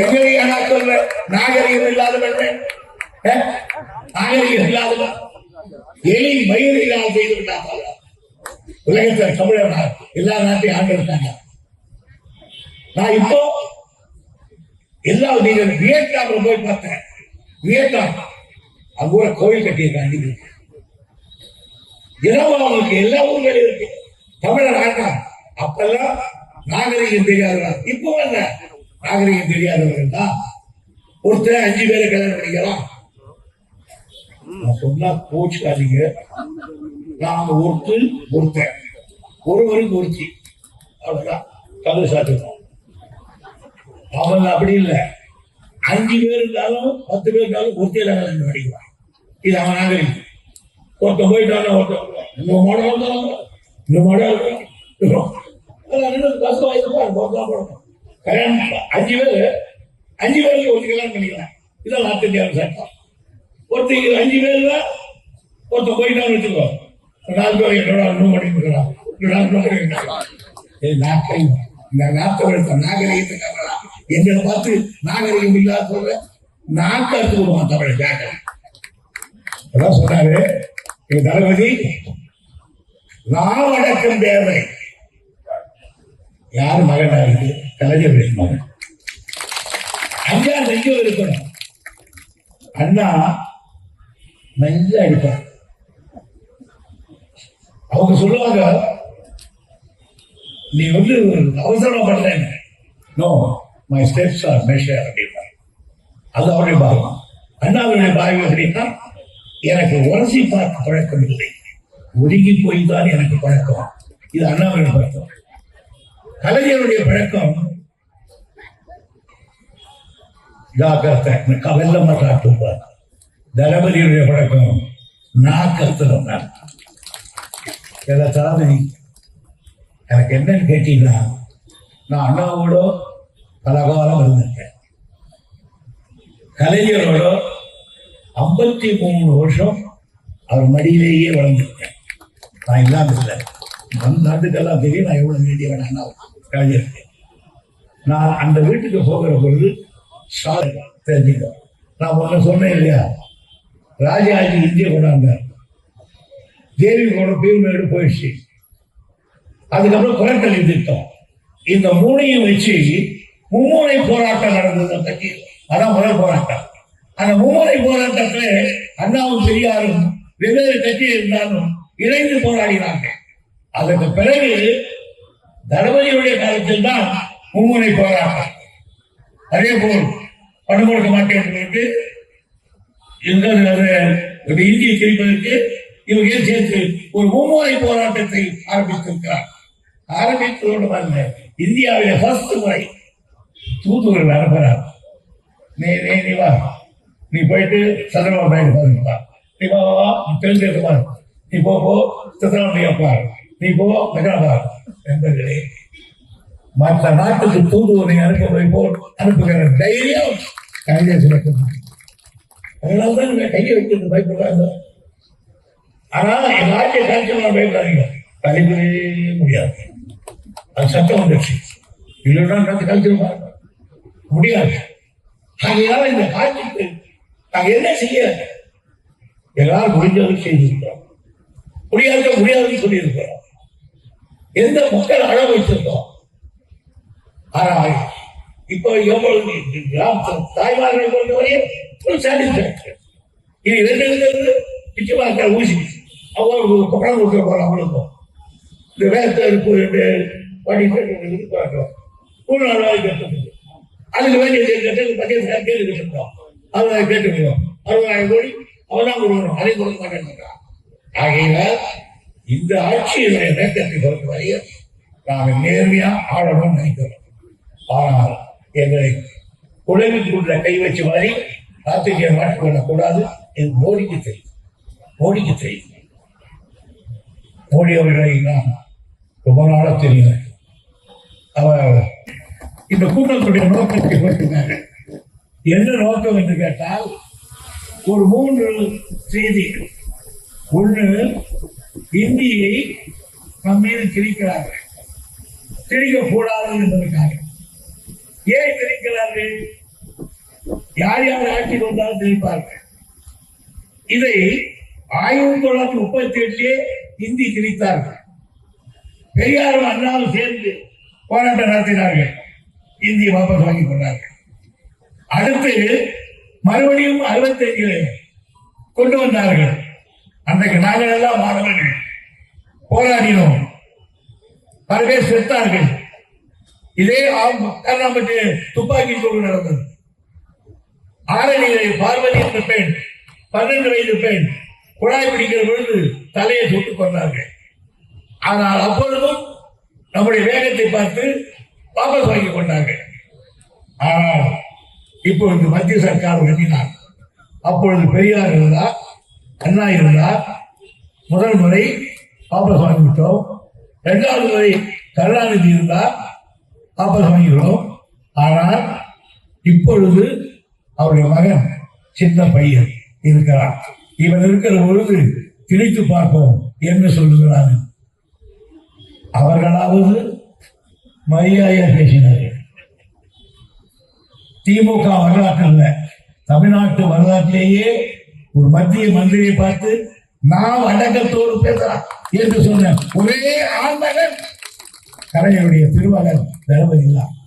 எங்களை நான் சொல்றேன் நாகரிகம் இல்லாதவன் அஹ்? நாகரிகம் இல்லாதவன். எலி மயிரினால் செய்து விட்டாங்க உலகத்தில் தமிழர் எல்லா நாட்டையும் ஆண்டு இருக்காங்க நான் இப்போ எல்லா நீங்க வியட்நாம்ல போய் பார்த்தேன். வியட்நாம். அங்க கூட கோயில் கட்டியிருக்காங்க இரவு அவங்களுக்கு எல்லா ஊர்களும் இருக்கு. தமிழர் ஆண்டாம் அப்பெல்லாம் நாகரிகம் தெரியாதவர்? இப்போ என்ன நாகரிகம் தெரியாதவர்கள் தான் ஒருத்தர் அஞ்சு பேரை கல்யாணம் பண்ணிக்கலாம். நான் சொன்னா கோச்சுக்காதீங்க. நாங்க ஒருத்தர் ஒருத்தர் ஒருவருக்கு ஒருத்தி. அவ்வளவுதான். கதை சாத்திருக்கோம் அவங்க அப்படி இல்லை. அஞ்சு பேர் இருந்தாலும் பத்து பேர் இருந்தாலும் ஒருத்தே நாங்கள் பண்ணிக்கலாம் இது அவன் நாகரிகம். ஒருத்தன் போயிட்டான ஒருத்தன் இன்னும் மாடம் வந்தாங்க இன்னும் மாடம் இருக்கும் போடணும் கல்யாணம் அஞ்சு பேர் அஞ்சு பேருக்கு ஒரு கல்யாணம் பண்ணிக்கலாம் இதான் நார்த் இந்தியாவில் சட்டம் ஒருத்தர் அஞ்சு பேர்ல ஒருத்தன் போயிட்டான்னு வச்சுக்கோ நாலு பேர் என்னோட இன்னும் பண்ணிக்கலாம் நாட்டை இந்த நாட்டை நாகரிகத்துக்கு எங்களை பார்த்து நாகரிகம் இல்லாத சொல்ற நாட்டை எடுத்து விடுவான் தமிழ் ஜாக்கிரதை அதான் சொன்னாரு எங்க தளபதி நாவடக்கம் தேவை யார் மகனா இருக்கு கலைஞருடைய மகன் அண்ணா நெஞ்சம் இருக்கணும். அண்ணா நெஞ்ச அடிப்பார். அவங்க சொல்லுவாங்க நீ வந்து அவசரப்படுறேன் no my steps are measure அப்படின்னா அது அவருடைய பாகம் அண்ணாவுடைய பாகம் அப்படின்னா எனக்கு உரசி பார்க்க பழக்கம் இல்லை. ஒதுங்கி போய் தான் எனக்கு பழக்கம். இது அண்ணாவுடைய பழக்கம். கலைஞருடைய பழக்கம். ஜாக்கிரதை. வெள்ள மாட்டாட்டுவார் தளபதியுடைய பழக்கம். நான் கத்துறோம் நான் எனக்கு என்னன்னு கேட்டீங்கன்னா நான் அண்ணாவோட பல காலம் இருந்திருக்கேன். கலைஞரோட ஐம்பத்தி மூணு வருஷம் அவர் மடியிலேயே வளர்ந்துருக்கேன். நான் இல்லாமல் இல்லை. அந்த நாட்டுக்கெல்லாம் தெரியும் நான் எவ்வளவு வேண்டியவன் அண்ணா கலைஞருக்கு நான் அந்த வீட்டுக்கு போகிற பொழுது சாலை தெரிஞ்சுக்கோ. நான் முதல்ல சொன்னேன் இல்லையா? ராஜாஜி இந்திய கொண்டாந்தார். தேவி கூட பீர்மேடு போயிடுச்சு. அதுக்கப்புறம் குரட்டளி திட்டம் இந்த மூணையும் வச்சு மும்முனை போராட்டம் நடந்தது அந்த கட்சி அதான் முதல் போராட்டம். அந்த மும்முனை போராட்டத்துல அண்ணாவும் பெரியாரும் வெவ்வேறு கட்சி இருந்தாலும் இணைந்து போராடினாங்க அதற்கு பிறகு தளபதியுடைய காலத்தில் தான் மும்முனை போராட்டம். அதே போல் பணம் கொடுக்க மாட்டேன் என்று இந்தியை கிழிப்பதற்கு இவர்கள் சேர்த்து ஒரு மும்முனை போராட்டத்தை ஆரம்பித்திருக்கிறார்? ஆரம்பித்ததோடு வரல இந்தியாவில ஃபர்ஸ்ட் முறை தூத்துக்குடி அனுப்புறார் நீ நீ நீ வா. நீ போயிட்டு சந்திரபாபு நாயுடு பாருங்க நீ வா வா, தெலுங்கு நீ போ போ சந்திரபாபு நாயுடு பாருங்க நீ போ மெகாதார் பாரு மற்ற நாட்டுக்கு தூதுவரை அனுப்புவதை போல் அனுப்புகிற தைரியம் காங்கிரஸ் சிறப்பு. அதனால தான் இவங்க கையை வைக்கிறது பயப்படுறாங்க. ஆனா எங்க ஆட்சியை கழிச்சு பயப்படாதீங்க. தலைமுறையே முடியாது. அது சட்டம் வந்துருச்சு. இல்லைன்னா நடந்து கழிச்சிருப்பாங்க முடியாது. ஆகையால இந்த காட்சிக்கு நாங்க என்ன செய்ய? எல்லாரும் முடிஞ்சதை செய்திருக்கிறோம். முடியாத முடியாதுன்னு சொல்லியிருக்கிறோம். எந்த மக்கள் அழ வைத்திருந்தோம் ஆனால் இப்போ எவ்வளவு கிராமத்தில் தாய்மார்களை பொறுத்தவரையும் ஒரு சாட்டிஸ்பேக்ஷன் இது ரெண்டு நிச்சயமாக ஊசி அவங்க பணம் கொடுக்க போறோம் அவங்களுக்கும் இந்த வேலை படிக்கிறது படிப்பு மூணு நாள் வாய் கட்டுறது. அதுக்கு வேண்டிய கேட்டது பட்ஜெட் கேள்வி கேட்டுருக்கோம். அவங்க கேட்டுக்கிறோம் அறுபதாயிரம் கோடி அவன் தான் கொடுக்கணும் அதை கொடுக்க மாட்டேங்கிறான் ஆகையினால் இந்த ஆட்சியினுடைய நோக்கத்தை பொறுத்தவரையில் நாங்கள் நேர்மையா ஆளணும்னு நினைக்கிறோம். ஆனால் எங்களை குழந்தைக்குள்ள கை வச்ச மாதிரி காத்திரிக்கை மாற்றிக்கொள்ளக்கூடாது இது மோடிக்கு தெரியும். மோடிக்கு தெரியும். மோடி அவர்களை நான் ரொம்ப நாளா தெரியும். அவர் இந்த கூட்டத்துடைய நோக்கத்தை கொடுத்திருக்காங்க என்ன நோக்கம் என்று கேட்டால் ஒரு மூன்று செய்தி. ஒன்று இந்தியை நம் மீது திணிக்கிறார்கள். திணிக்க கூடாது என்பதற்காக. ஏன் திணிக்கிறார்கள்? யார் யார் ஆட்சி வந்தாலும் திணிப்பார்கள். இதை ஆயிரத்தி தொள்ளாயிரத்தி முப்பத்தி எட்டிலே இந்தி திணித்தார்கள். பெரியாரும் அண்ணாவும் சேர்ந்து போராட்டம் நடத்தினார்கள். இந்திய வாபஸ் வாங்கிக் கொண்டார்கள். அடுத்து மறுபடியும் அறுபத்தஞ்சில் கொண்டு வந்தார்கள். அன்றைக்கு நாங்கள் எல்லாம் மாணவர்கள் போராடினோம். பல பேர் செத்தார்கள். இதே கர்நாம்பட்டு துப்பாக்கி சூடு நடந்தது. ஆரணியிலே பார்வதி என்ற பெண் பன்னெண்டு வயது பெண் குழாய் பிடிக்கிற பொழுது தலையை சுட்டுக் கொண்டார்கள். ஆனால் அப்பொழுதும் நம்முடைய வேகத்தை பார்த்து வாபஸ் வாங்கிக் கொண்டார்கள். ஆனால் இப்பொழுது மத்திய சர்க்கார் வழங்கினார் அப்பொழுது பெரியார் இருந்தார். அண்ணா இருந்தார் முதல் முறை வாபஸ் வாங்கிவிட்டோம் இரண்டாவது முறை கருணாநிதி இருந்தார் வாபஸ் வாங்கிவிட்டோம் ஆனால் இப்பொழுது அவருடைய மகன் சின்ன பையன் இருக்கிறார் இவன் இருக்கிற பொழுது திணித்து பார்ப்போம் என்ன சொல்லுகிறாங்க அவர்களாவது மரியாதையாக பேசினார்கள் திமுக வரலாற்றில் தமிழ்நாட்டு வரலாற்றிலேயே ஒரு மத்திய மந்திரியை பார்த்து நாம் அடக்கத்தோடு பேசலாம் என்று சொன்ன ஒரே ஆண்மகன் கலைஞருடைய திருமகன் தளபதி தான்